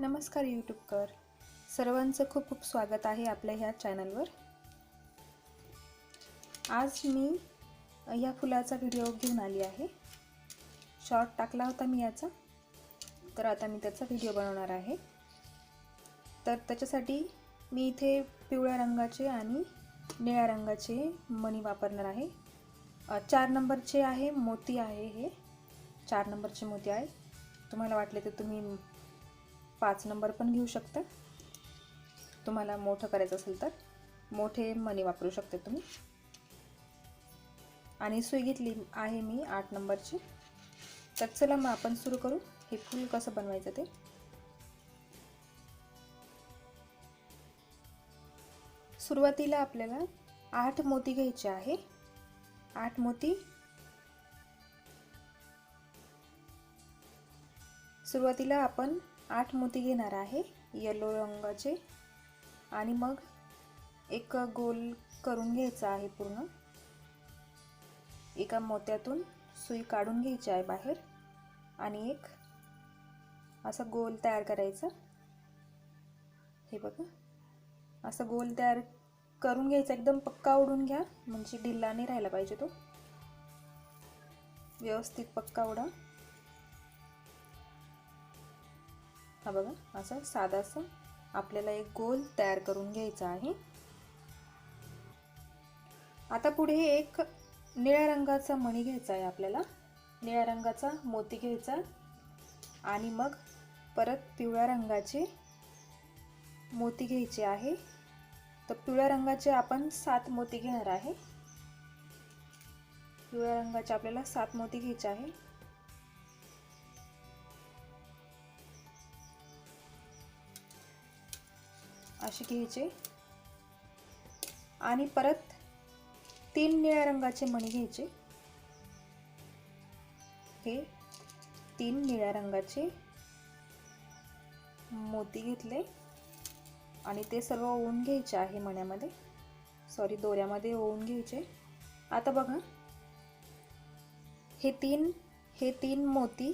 नमस्कार यूट्यूबकर सर्वांचं खूप खूप स्वागत आहे आपल्या ह्या चॅनलवर आज मी या फुलाचा व्हिडिओ घेऊन आली आहे. शॉर्ट टाकला होता मी याचा. तर आता मी त्याचा व्हिडिओ बनवणार आहे. तर त्याच्यासाठी मी इथे पिवळ्या रंगाचे आणि निळ्या रंगाचे मणी वापरणार आहे. चार नंबरचे आहे मोती आहे हे. चार नंबरचे मोती आहे. तुम्हाला वाटले तर तुम्ही पाच नंबर पण घेऊ शकता. तुम्हाला मोठं करायचं असेल तर मोठे मणी वापरू शकते तुम्ही. आणि सुई घेतली आहे मी आठ नंबरची. तर चला मग आपण सुरू करू. हे फूल कसं बनवायचं ते? सुरुवातीला आपल्याला आठ मोती घ्यायचे आहे. आठ मोती. सुरुवातीला आपण आठ मोती घेणार आहे येलो रंगाचे. आणि मग एक गोल करून घ्यायचा आहे पूर्ण. एका मोत्यातून सुई काढून घ्यायची आहे बाहेर. आणि एक असा गोल तयार करायचा. हे बघा. असं गोल तयार करून घ्यायचा एकदम पक्का ओढून घ्या. म्हणजे ढिल्ला नाही राहायला पाहिजे तो. व्यवस्थित पक्का ओढा. हा बघा असं साधासा आपल्याला एक गोल तयार करून घ्यायचा आहे. आता पुढे एक निळ्या रंगाचा मणी घ्यायचा आहे आपल्याला. निळ्या रंगाचा मोती घ्यायचा आणि मग परत पिवळ्या रंगाचे मोती घ्यायचे आहे. तर पिवळ्या रंगाचे आपण सात मोती घेणार आहे. पिवळ्या रंगाचे आपल्याला सात मोती घ्यायचे आहे. असे घ्यायचे. आणि परत तीन निळ्या रंगाचे मणी घ्यायचे. हे तीन निळ्या रंगाचे मोती घेतले. आणि ते सर्व ओवून घ्यायचे आहे मण्यामध्ये. सॉरी दोऱ्यामध्ये ओवून घ्यायचे. आता बघा. हे तीन हे तीन मोती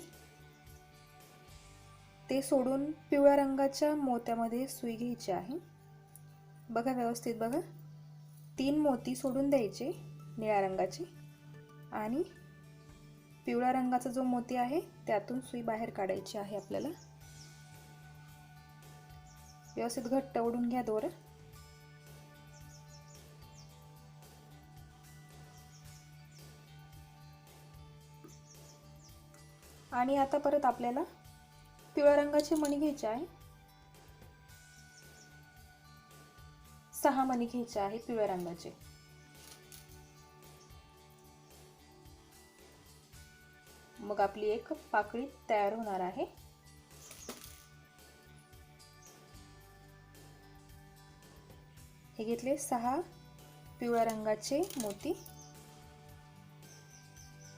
ते सोडून पिवळ्या रंगाच्या मोत्यामध्ये सुई घ्यायची आहे. बघा व्यवस्थित बघा. तीन मोती सोडून द्यायचे निळ्या रंगाचे. आणि पिवळ्या रंगाचा जो मोती आहे त्यातून सुई बाहेर काढायची आहे आपल्याला. व्यवस्थित घट्ट ओढून घ्या दोर. आणि आता परत आपल्याला पिवळ्या रंगाचे मणी घ्यायचे आहे. सहा मणी घ्यायचे आहे पिवळ्या रंगाचे. मग आपली एक पाकळी तयार होणार आहे. हे घेतले सहा पिवळ्या रंगाचे मोती.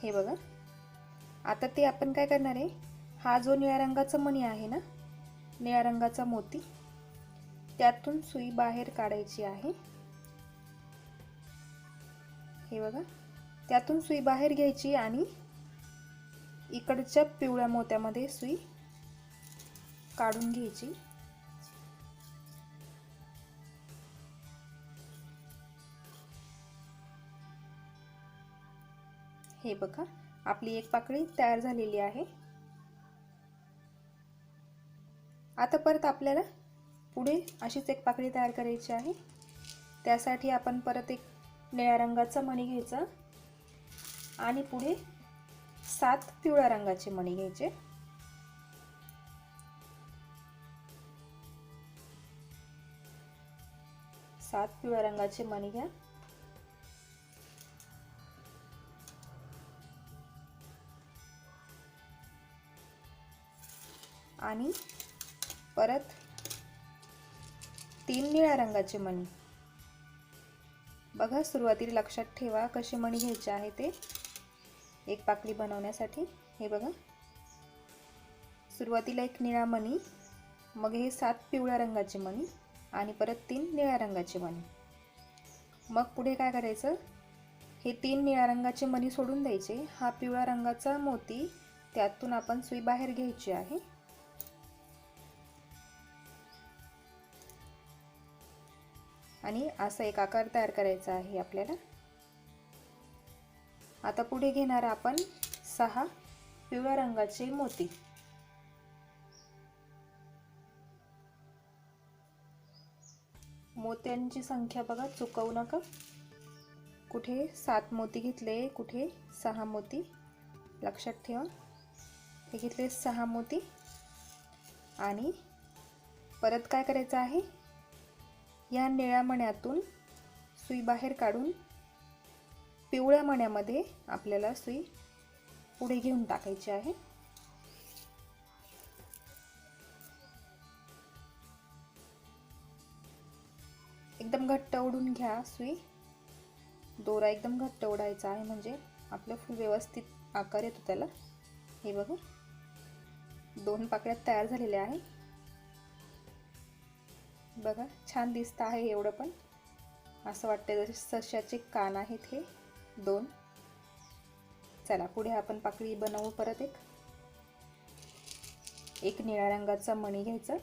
हे बघा. आता ते आपण काय करणार आहे? हा जो निळ्या रंगाचा मणी आहे ना निळ्या रंगाचा मोती त्यातून सुई बाहेर काढायची आहे. हे बघा त्यातून सुई बाहेर घ्यायची आणि इकडच्या पिवळ्या मोत्यामध्ये सुई काढून घ्यायची. हे बघा आपली एक पाकळी तयार झालेली आहे. आता परत आपल्याला पुढे अशीच एक पाकळी तयार करायची आहे. त्यासाठी आपण परत एक निळ्या रंगाचा मणी घ्यायचा आणि पुढे सात पिवळ्या रंगाचे मणी घ्यायचे. सात पिवळ्या रंगाचे मणी घ्या. आणि परत तीन निळ्या रंगाचे मणी. बघा सुरुवातीला लक्षात ठेवा कसे मणी घ्यायचे आहे ते. एक पाकळी बनवण्यासाठी हे बघा. सुरुवातीला एक निळा मणी मग हे सात पिवळ्या रंगाचे मणी आणि परत तीन निळ्या रंगाचे मणी. मग पुढे काय करायचं? हे तीन निळ्या रंगाचे मणी सोडून द्यायचे. हा पिवळ्या रंगाचा मोती त्यातून आपण सुई बाहेर घ्यायची आहे. आणि असा एक आकार तयार करायचा आहे आपल्याला. आता पुढे घेणार आपण सहा पिवळ्या रंगाचे मोती. मोत्यांची संख्या बघा चुकवू नका. कुठे सात मोती घेतले कुठे सहा मोती. लक्षात ठेवा. हे घेतले सहा मोती. आणि परत काय करायचं आहे? या निळ्या मण्यातून सुई बाहेर काढून पिवळ्या मण्यामध्ये आपल्याला सुई पुढे घेऊन टाकायची आहे. एकदम घट्ट ओढून घ्या सुई. दोरा एकदम घट्ट ओढायचा आहे म्हणजे आपलं फुल व्यवस्थित आकार येतो त्याला. हे बघा. दोन पाकळ्या तयार झालेल्या आहे बघा छान दिसतं आहे एवढं पण. असं वाटतं जसे सशाचे कान आहेत हे दोन. चला पुढे आपण पाकळी बनवू परत एक. एक निळ्या रंगाचा मणी घ्यायचा.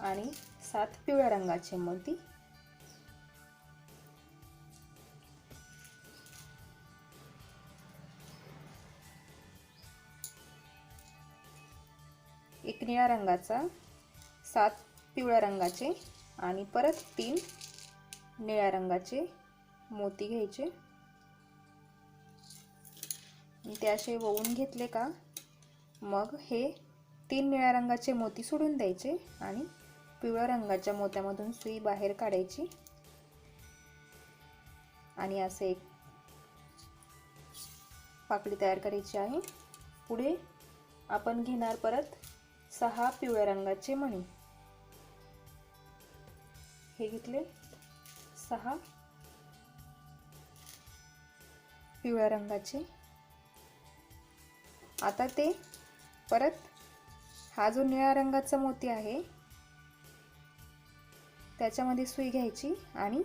आणि सात पिवळ्या रंगाचे मोती. एक निळ्या रंगाचा सात पिवळ्या रंगाचे आणि परत तीन निळ्या रंगाचे मोती घ्यायचे. ते असे वळून घेतले का? मग हे तीन निळ्या रंगाचे मोती सोडून द्यायचे आणि पिवळ्या रंगाच्या मोत्यामधून सुई बाहेर काढायची. आणि असे एक पाकळी तयार करायची आहे. पुढे आपण घेणार परत सहा पिवळ्या रंगाचे मणी. हे घेतले. सहा. पिवळ्या रंगाचे. आता ते परत हा जो निळ्या रंगाचा मोती आहे त्याच्यामध्ये सुई घ्यायची आणि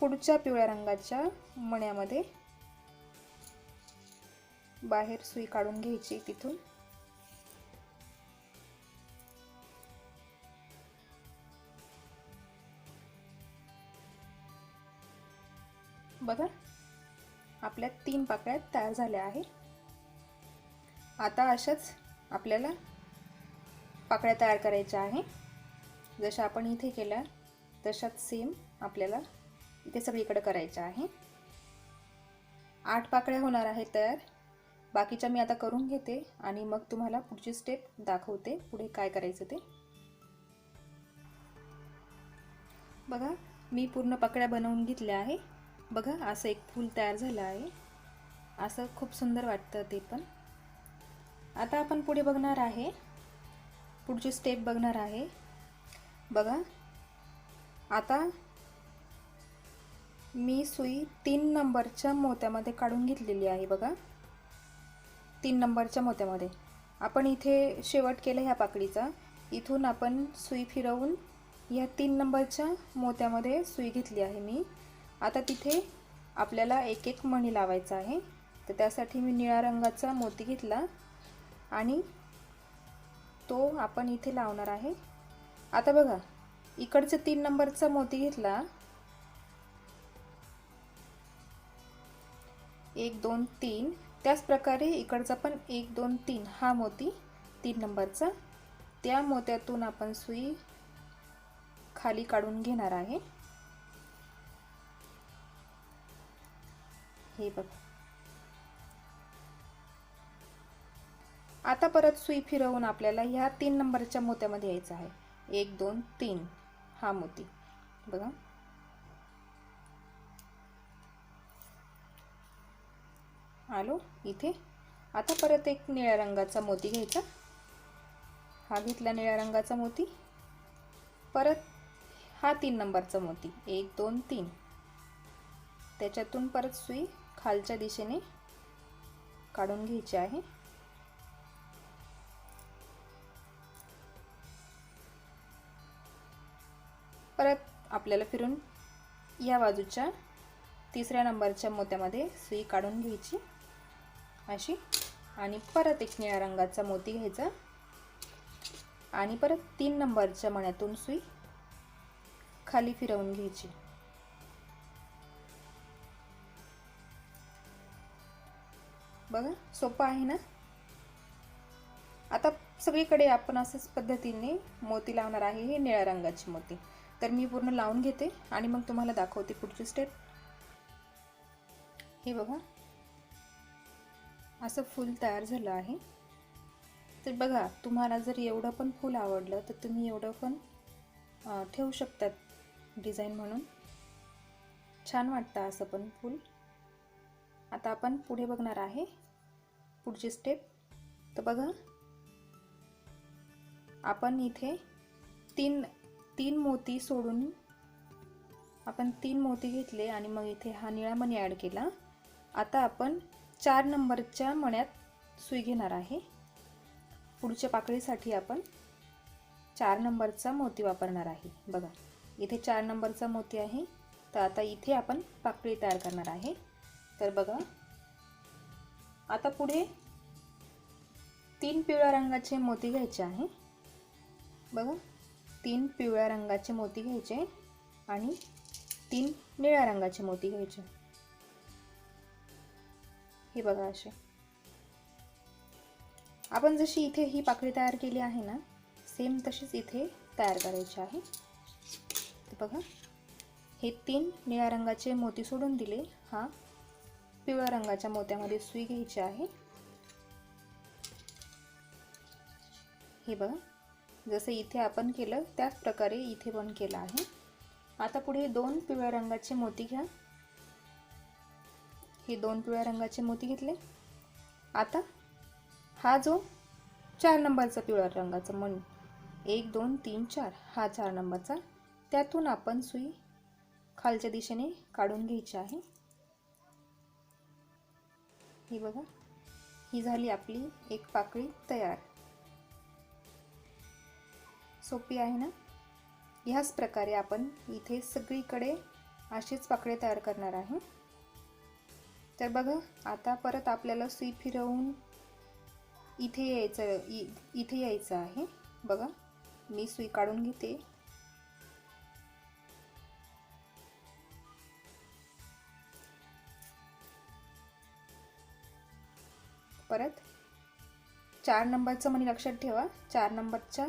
पुढच्या पिवळ्या रंगाच्या मण्यामध्ये बाहेर सुई काढून घ्यायची तिथून. बघा. आपल्या तीन पाकळ्या तयार झाल्या आहे आता अशाच आपल्याला पाकळ्या तयार करायच्या आहे. जशा आपण इथे केल्या तशाच सेम आपल्याला इथे सगळीकडे करायच्या आहे. आठ पाकळ्या होणार आहेत तयार. बाकीच्या मी आता करून घेते आणि मग तुम्हाला पुढची स्टेप दाखवते पुढे काय करायचं ते. बघा मी पूर्ण पाकळ्या बनवून घेतल्या आहे. बघा असं एक फूल तयार झालं आहे. असं खूप सुंदर वाटतं ते पण. आता आपण पुढे बघणार आहे. पुढची स्टेप बघणार आहे. बघा आता मी सुई तीन नंबरच्या मोत्यामध्ये काढून घेतलेली आहे बघा. तीन नंबरच्या मोत्यामध्ये. आपण इथे शेवट केलं ह्या पाकडीचा. इथून आपण सुई फिरवून ह्या तीन नंबरच्या मोत्यामध्ये सुई घेतली आहे मी. आता तिथे आपल्याला एक एक मणी लावायचा आहे. तर त्यासाठी मी निळ्या रंगाचा मोती घेतला आणि तो आपण इथे लावणार आहे. आता बघा इकडचा तीन नंबरचा मोती घेतला. एक दोन तीन. त्याच प्रकारे इकडचा पण एक दोन तीन हा मोती तीन नंबरचा. त्या मोत्यातून आपण सुई खाली काढून घेणार आहे. हे बघ. आता परत सुई फिरवून आपल्याला ह्या तीन नंबरच्या मोत्यामध्ये यायचं आहे. एक दोन तीन. हा मोती. बघा. आलो? इथे? आता परत एक निळ्या रंगाचा मोती घ्यायचा. हा घेतला निळ्या रंगाचा मोती. परत हा तीन नंबरचा मोती. एक दोन तीन. त्याच्यातून परत सुई. खालच्या दिशेने काढून घ्यायची आहे. परत आपल्याला फिरून या बाजूच्या तिसऱ्या नंबरच्या मोत्यामध्ये सुई काढून घ्यायची अशी. आणि परत एक निळ्या रंगाचा मोती घ्यायचा. आणि परत तीन नंबरच्या मण्यातून सुई खाली फिरवून घ्यायची. बघा सोपं आहे ना? आता सगळीकडे आपण असंच पद्धतीने मोती लावणार आहे हे निळ्या रंगाची मोती. तर मी पूर्ण लावून घेते आणि मग तुम्हाला दाखवते पुढची स्टेप हे बघा. असं फूल तयार झालं आहे. तर बघा तुम्हाला जर एवढं पण फूल आवडलं तर तुम्ही एवढं पण ठेवू शकतात डिझाईन म्हणून. छान वाटतं असं पण फूल. आता आपण पुढे बघणार आहे. पुढची स्टेप तर बघा. आपण इथे तीन तीन मोती सोडून आपण तीन मोती घेतले आणि मग इथे हा निळा मणी ॲड केला. आता आपण चार नंबरच्या मण्यात सुई घेणार आहे. पुढच्या पाकळीसाठी आपण चार नंबरचा मोती वापरणार आहे. बघा. इथे चार नंबरचा मोती आहे. तर आता इथे आपण पाकळी तयार करणार आहे. तर बघा. आता पुढे तीन पिवळ्या रंगाचे मोती घ्यायचे आहे. बघा. तीन पिवळ्या रंगाचे मोती घ्यायचे आणि तीन निळ्या रंगाचे मोती घ्यायचे. हे बघा असे. आपण जशी इथे ही पाकळी तयार केली आहे ना सेम तशीच इथे तयार करायची आहे. तर बघा. हे तीन निळ्या रंगाचे मोती सोडून दिले. हा पिवळ्या रंगाच्या मोत्यामध्ये सुई घ्यायची आहे. हे बघा जसं इथे आपण केलं त्याच प्रकारे इथे पण केलं आहे. आता पुढे दोन पिवळ्या रंगाचे मोती घ्या. हे दोन पिवळ्या रंगाचे मोती घेतले. आता हा जो चार नंबरचा पिवळ्या रंगाचा मणी एक दोन तीन चार हा चार नंबरचा त्यातून आपण सुई खालच्या दिशेने काढून घ्यायची आहे. ही बघा. ही झाली आपली एक पाकळी तयार. सोपी आहे ना? ह्याच प्रकारे आपण इथे सगळीकडे असेच पाकळी तयार करणार आहे. तर बघा आता परत आपल्याला सुई फिरवून इथे यायचं इथे यायचं आहे. बघा मी सुई काढून घेते. परत. चार नंबरचं मणी लक्षात ठेवा. चार नंबरच्या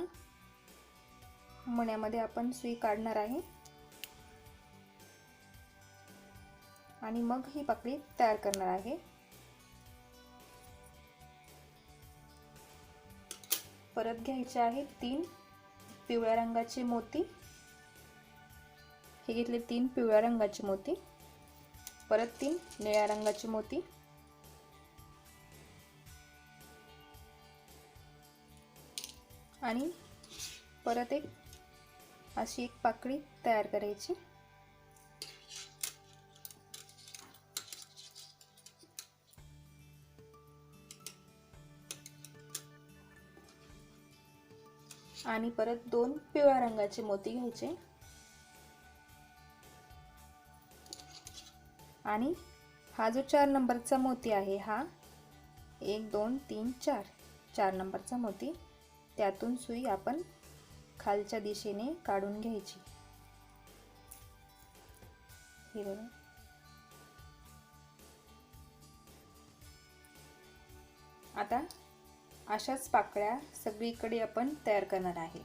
मण्यामध्ये आपण सुई काढणार आहे. आणि मग ही पाकळी तयार करणार आहे. परत घ्यायचे आहे तीन पिवळ्या रंगाचे मोती. हे घेतले तीन पिवळ्या रंगाचे मोती. परत तीन निळ्या रंगाचे मोती. आणि परत एक अशी एक पाकळी तयार करायची. आणि परत दोन पिवळ्या रंगाचे मोती घ्यायचे. आणि हा जो चार नंबरचा मोती आहे हा एक दोन तीन चार. चार नंबरचा मोती. त्यातून सुई आपण खालच्या दिशेने काढून घ्यायची. हे बघा. आता अशाच पाकळ्या सगळीकडे आपण तयार करणार आहे.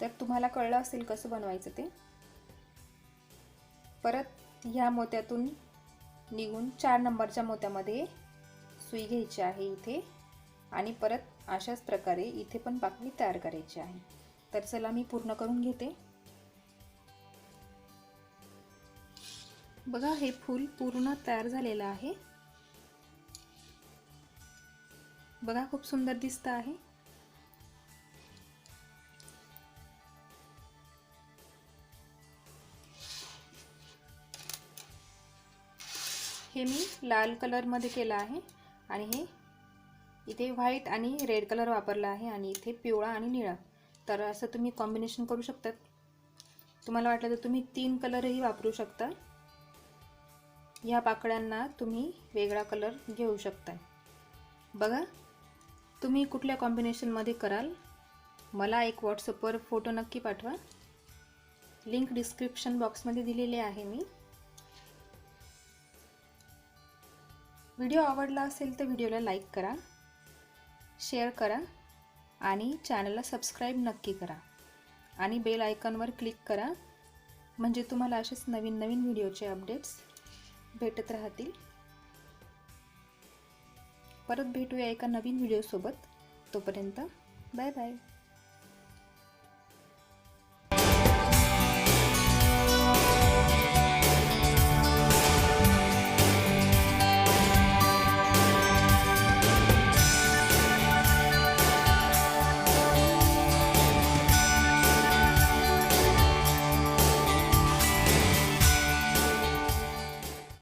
तर तुम्हाला कळलं असेल कसं बनवायचं ते? परत ह्या मोत्यातून निघून चार नंबरच्या मोत्यामध्ये सुई घ्यायची आहे इथे आणि परत अशाच प्रकारे इथे पण पाकळी तयार करायची आहे. तर चला मी पूर्ण करून घेते. बघा हे फूल पूर्ण तयार झालेलं आहे. बघा खूप सुंदर दिसतं आहे. हे मी लाल कलरमध्ये केलं आहे. आणि हे इथे व्हाईट आणि रेड कलर वापरला आहे आणि इथे पिवळा आणि निळा. तर असं तुम्ही कॉम्बिनेशन करू शकतात तुम्हाला वाटलं तर तुम्ही तीन कलरही वापरू शकता. ह्या पाकळ्यांना तुम्ही वेगळा कलर घेऊ शकता. बघा तुम्ही कुठल्या कॉम्बिनेशनमध्ये कराल मला एक व्हॉट्सअपवर फोटो नक्की पाठवा. लिंक डिस्क्रिप्शन बॉक्समध्ये दिलेली आहे मी. व्हिडिओ आवडला असेल तर व्हिडिओला लाईक करा शेअर करा आणि चॅनलला सबस्क्राईब नक्की करा आणि बेल आयकॉनवर क्लिक करा म्हणजे तुम्हाला असेच नवीन नवीन व्हिडिओचे अपडेट्स भेटत राहतील. परत भेटूया एका नवीन व्हिडिओसोबत. तोपर्यंत बाय बाय.